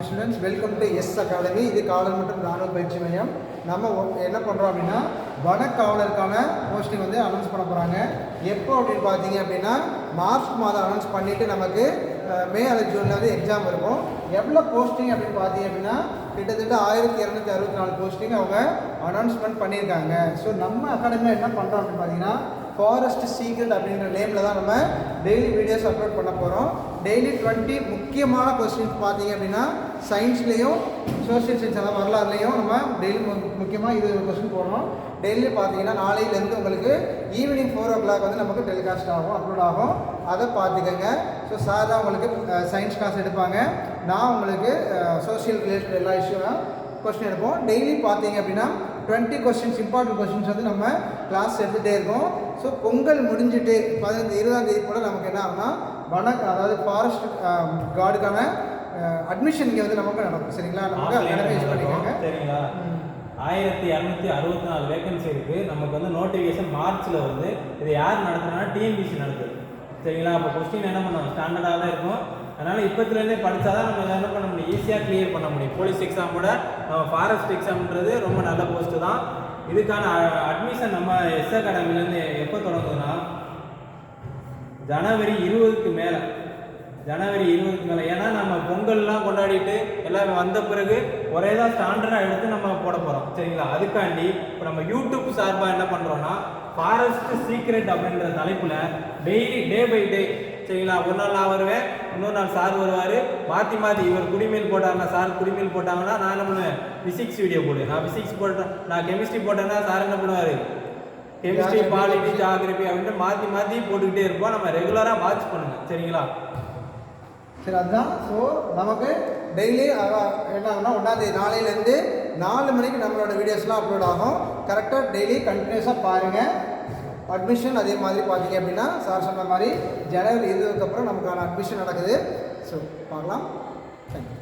Students welcome to S academy இது காவலர் மற்றும் ராணுவ பயிற்சி மையம். நம்ம ஒ- என்ன பண்ணுறோம் அப்படின்னா வனக்காவலருக்கான போஸ்டிங் வந்து அனௌன்ஸ் பண்ண போகிறாங்க எப்போ அப்படின்னு பார்த்தீங்க அப்படின்னா மார்ச் மாதம் அனௌன்ஸ் பண்ணிவிட்டு நமக்கு மே அல்லது ஜூனில் வந்து எக்ஸாம் இருக்கும். எவ்வளோ போஸ்டிங் அப்படின்னு பார்த்தீங்க அப்படின்னா கிட்டத்தட்ட ஆயிரத்தி இரநூத்தி அறுபத்தி நாலு போஸ்டிங் அவங்க அனௌன்ஸ்மெண்ட் பண்ணியிருக்காங்க. ஸோ நம்ம அகாடமியில் என்ன பண்ணுறோம் அப்படின்னு பார்த்தீங்கன்னா ஃபாரஸ்ட் சீக்ரெட் அப்படின்ற நேமில் தான் நம்ம டெய்லி வீடியோஸ் அப்லோட் பண்ண போகிறோம் டெய்லி டுவெண்ட்டி முக்கியமான கொஸ்டின்ஸ் பார்த்தீங்க அப்படின்னா சயின்ஸ்லேயும் சோஷியல் சயின்ஸ் அதாவது வரலாறுலையும் நம்ம டெய்லி முக்கியமாக இது கொஸ்டின் போடுறோம். டெய்லி பார்த்தீங்கன்னா நாளையிலேருந்து உங்களுக்கு ஈவினிங் ஃபோர் ஓ கிளாக் வந்து நமக்கு டெலிகாஸ்ட் ஆகும் அப்லோட் ஆகும். அதை பார்த்துக்கோங்க. ஸோ சார் தான் உங்களுக்கு சயின்ஸ் கிளாஸ் எடுப்பாங்க. நான் உங்களுக்கு சோஷியல் ரிலேட்டட் எல்லா இஷ்யூவும் கொஸ்டின் எடுப்போம். டெய்லி பார்த்தீங்க அப்படின்னா டுவெண்ட்டி கொஸ்டின்ஸ் இம்பார்ட்டன்ட் கொஸ்டின்ஸ் வந்து நம்ம கிளாஸ் எடுத்துகிட்டே இருக்கோம். ஸோ பொங்கல் முடிஞ்சிட்டு பதினஞ்சு இருபதாம் தேதி போல் நமக்கு என்ன ஆகும்னா வனக் அதாவது ஃபாரஸ்ட் கார்டுக்கான அட்மிஷன் இங்கே வந்து நமக்கு நடக்கும். சரிங்களா? நமக்கு யூஸ் பண்ணிக்கோங்க. சரிங்களா? ஆயிரத்தி இரநூத்தி அறுபத்தி நாலு வேகன்சி இருக்கு. நமக்கு வந்து நோட்டிஃபிகேஷன் மார்ச்ல வந்து இது யார் நடத்துனா டிஎன்பிசி நடத்துது. சரிங்களா? அப்போ கொஸ்டின் என்ன பண்ணுவோம் ஸ்டாண்டர்டாக தான் இருக்கும். அதனால் இப்போத்துலேருந்தே படித்தா தான் நம்ம என்ன பண்ண முடியும். ஈஸியாக கிளியர் பண்ண முடியும். போலீஸ் எக்ஸாம் கூட நம்ம ஃபாரஸ்ட் எக்ஸாம்ன்றது ரொம்ப நல்ல போஸ்ட்டு தான். இதுக்கான அட்மிஷன் நம்ம எஸ் அகாடமிலேருந்து எப்போ தொடங்குதுன்னா ஜனவரி இருபதுக்கு மேலே. ஜனவரி இருபதுக்கு மேலே. ஏன்னா நம்ம பொங்கல்லாம் கொண்டாடிட்டு எல்லாரும் வந்த பிறகு ஒரே தான் ஸ்டாண்டர்டாக எடுத்து நம்ம போட சரிங்களா? அதுக்காண்டி இப்போ நம்ம யூடியூப் சார்பாக என்ன பண்ணுறோன்னா ஃபாரஸ்ட் சீக்ரெட் அப்படின்ற தலைப்பில் டெய்லி டே பை டே சரிங்களா? ஒரு நாள் நான் வருவேன் இன்னொரு நாள் சார் வருவார். மாற்றி மாற்றி இவர் குடிமீல் போட்டாங்கன்னா சார் குடிமீல் போட்டாங்கன்னா நான் என்ன பண்ணுவேன்? ஃபிசிக்ஸ் வீடியோ போடு. நான் ஃபிசிக்ஸ் போட்டேன் நான் கெமிஸ்ட்ரி போட்டேன்னா சார் என்ன பண்ணுவார்? கெமிஸ்ட்ரி பாலிட்டி ஜாகிரபி அப்படின்ட்டு மாற்றி மாற்றி போட்டுக்கிட்டே இருப்போம். நம்ம ரெகுலராக வாட்ச் பண்ணுங்க. சரிங்களா? சரி அதுதான். ஸோ நமக்கு டெய்லி என்ன ஆகும்னா ஒன்றாந்தேதி நாளையிலேருந்து நாலு மணிக்கு நம்மளோட வீடியோஸ்லாம் அப்லோட் ஆகும். கரெக்டாக டெய்லி கண்டினியூஸாக பாருங்கள் அட்மிஷன் அதே மாதிரி பார்த்தீங்க அப்படின்னா சார் சொன்ன மாதிரி ஜனவரி இருபதுக்கு நமக்கான அட்மிஷன் நடக்குது. ஸோ பார்க்கலாம். தேங்க்யூ